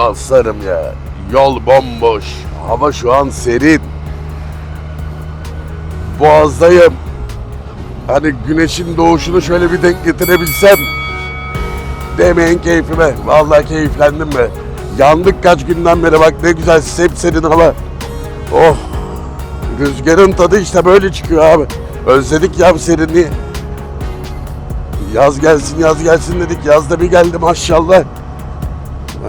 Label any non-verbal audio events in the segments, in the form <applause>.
Dostlarım ya. Yol bomboş. Hava şu an serin. Boğazdayım. Hani güneşin doğuşunu şöyle bir denk getirebilsem. Demeyin keyfime. Vallahi keyiflendim be. Yandık kaç günden beri bak ne güzel sepserin hava. Oh. Rüzgarın tadı işte böyle çıkıyor abi. Özledik ya bu serinliği. Yaz gelsin yaz gelsin dedik. Yaz da bir geldi maşallah.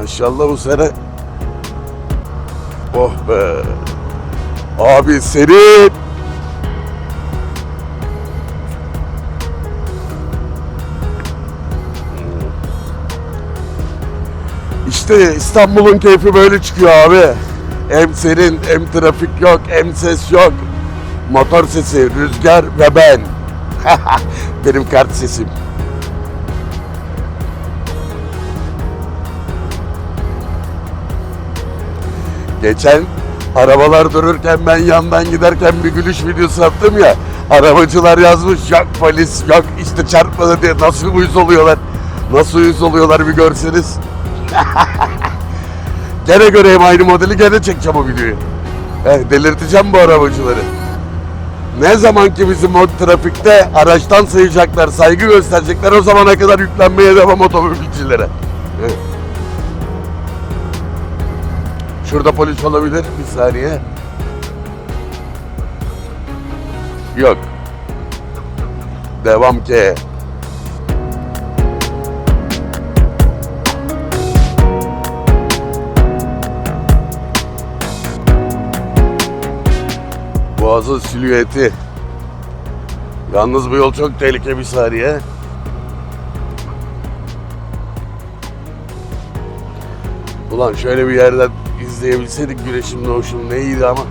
Maşallah bu sene. Oh be. Abi serin. İşte İstanbul'un keyfi böyle çıkıyor abi. Hem serin, hem trafik yok, hem ses yok. Motor sesi, rüzgar ve ben. <laughs> Benim kart sesim. Geçen arabalar dururken ben yandan giderken bir gülüş videosu attım ya. Arabacılar yazmış yok polis yok işte çarpmadı diye nasıl uyuz oluyorlar. Nasıl uyuz oluyorlar bir görseniz. <laughs> gene göreyim aynı modeli gene çekeceğim o videoyu. Eh, delirteceğim bu arabacıları. Ne zaman ki bizim o trafikte araçtan sayacaklar, saygı gösterecekler o zamana kadar yüklenmeye devam otomobilcilere. Şurada polis olabilir. Bir saniye. Yok. Devam ki. Boğazın silüeti. Yalnız bu yol çok tehlikeli bir saniye. Ulan şöyle bir yerden izleyebilseydik güneşin doğuşunu ne iyiydi ama.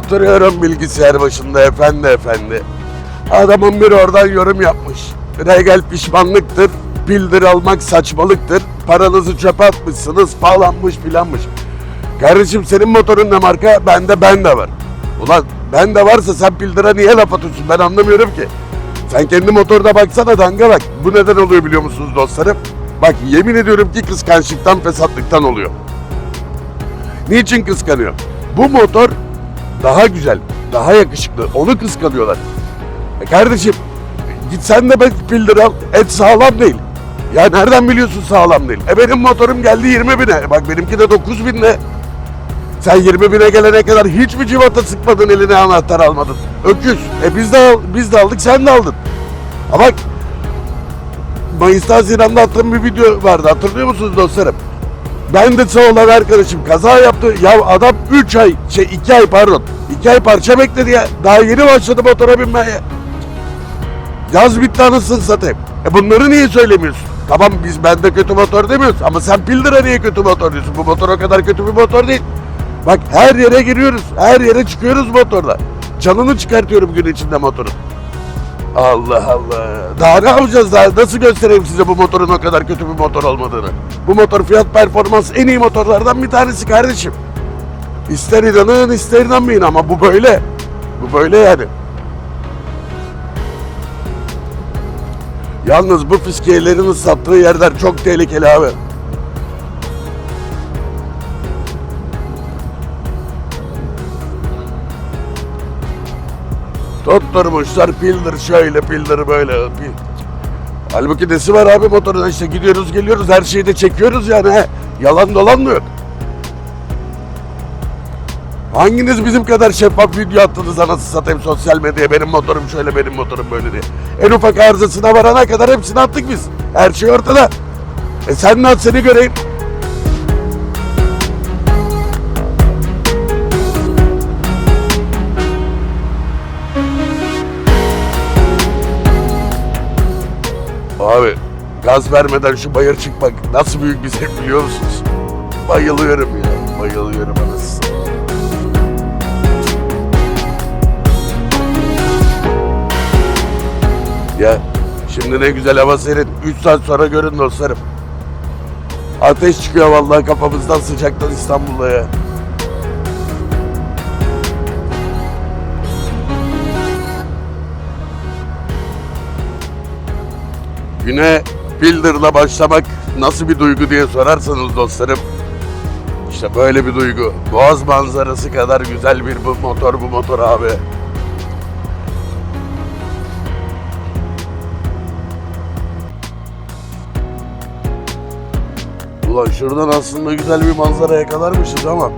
Oturuyorum bilgisayar başında efendi efendi. Adamın bir oradan yorum yapmış. Regal pişmanlıktır, bildir almak saçmalıktır, paranızı çöpe atmışsınız falanmış filanmış. Kardeşim senin motorun ne marka? Bende ben de var. Ulan ben de varsa sen bildire niye laf atıyorsun ben anlamıyorum ki. Sen kendi motorda baksana danga bak. Bu neden oluyor biliyor musunuz dostlarım? Bak yemin ediyorum ki kıskançlıktan fesatlıktan oluyor. Niçin kıskanıyor? Bu motor daha güzel, daha yakışıklı. Onu kıskanıyorlar. E kardeşim git sen de bak pildir al. Et sağlam değil. Ya nereden biliyorsun sağlam değil? E benim motorum geldi 20 bine. E bak benimki de 9 binde. Sen 20 bine gelene kadar hiç mi civata sıkmadın eline anahtar almadın? Öküz. E biz de, al- biz de aldık sen de aldın. Ama bak Mayıs'ta Haziran'da attığım bir video vardı hatırlıyor musunuz dostlarım? Ben de sağ olan arkadaşım kaza yaptı. Ya adam 3 ay, şey 2 ay pardon. 2 ay parça bekledi ya. Daha yeni başladı motora binmeye. Yaz bitti anasını satayım. E bunları niye söylemiyorsun? Tamam biz bende kötü motor demiyoruz ama sen Pilder'a niye kötü motor diyorsun? Bu motor o kadar kötü bir motor değil. Bak her yere giriyoruz, her yere çıkıyoruz motorla. Canını çıkartıyorum gün içinde motorun. Allah Allah. Daha ne yapacağız daha? Nasıl göstereyim size bu motorun o kadar kötü bir motor olmadığını? Bu motor fiyat performans en iyi motorlardan bir tanesi kardeşim. İster inanın ister inanmayın ama bu böyle. Bu böyle yani. Yalnız bu fiskiyelerin sattığı yerler çok tehlikeli abi. Tutturmuşlar pildir şöyle pildir böyle. Pil. Halbuki nesi var abi motorun işte gidiyoruz geliyoruz her şeyi de çekiyoruz yani he. Yalan dolan mı yok? Hanginiz bizim kadar şeffaf video attınız anasını satayım sosyal medyaya benim motorum şöyle benim motorum böyle diye. En ufak arızasına varana kadar hepsini attık biz. Her şey ortada. E sen ne at seni göreyim. Abi gaz vermeden şu bayır çıkmak nasıl büyük bir zevk biliyor musunuz? Bayılıyorum ya. Bayılıyorum anasını. Ya şimdi ne güzel hava serin. 3 saat sonra görün dostlarım. Ateş çıkıyor vallahi kafamızdan sıcaktan İstanbul'da ya. Güne Builder'la başlamak nasıl bir duygu diye sorarsanız dostlarım. İşte böyle bir duygu. Boğaz manzarası kadar güzel bir bu motor bu motor abi. Ulan şuradan aslında güzel bir manzara yakalarmışız ama.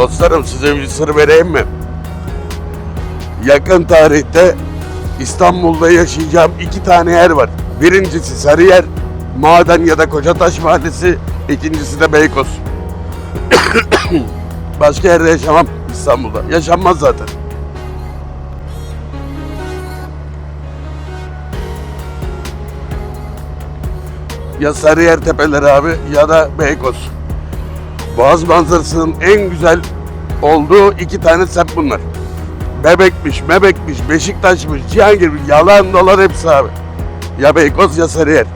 Dostlarım size bir sır vereyim mi? Yakın tarihte İstanbul'da yaşayacağım iki tane yer var. Birincisi Sarıyer, Maden ya da Kocataş Mahallesi. İkincisi de Beykoz. <coughs> Başka yerde yaşamam İstanbul'da. Yaşanmaz zaten. Ya Sarıyer Tepeleri abi ya da Beykoz. Boğaz manzarasının en güzel olduğu iki tane semt bunlar. Bebekmiş, Mebekmiş, Beşiktaş'mış, Cihangir'miş, yalan dolar hepsi abi. Ya Beykoz ya Sarıyer.